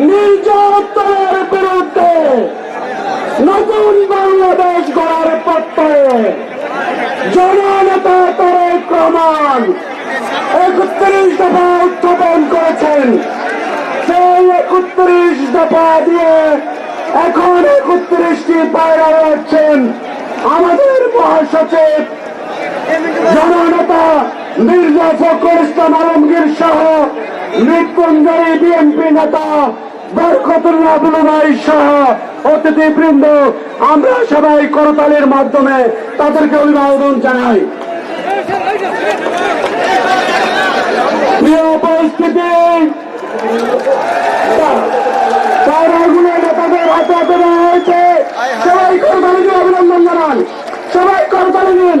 নির্যাতনের বিরুদ্ধে নতুন বাংলাদেশ গড়ার প্রত্যয়ে জননেতা তারেক প্রমাণ একত্রিশ দফা উত্থাপন করেছেন। সেই একত্রিশ দফা দিয়ে এখন একত্রিশটি পায়রা হচ্ছেন আমাদের মহাসচিব, জননেতা মির্জা ফখর ইসলাম আলমগীর সহ মৃত্যুঞ্জয়ী বিএনপি নেতা অতিথিবৃন্দ আমরা সবাই করতালের মাধ্যমে তাদেরকে অভিবাদন জানাই। পায়রাগুলো নেতাদের হাতে হাতে হয়েছে। সবাই করতালি অভিনন্দন জানান। সবাই করতালি দিন।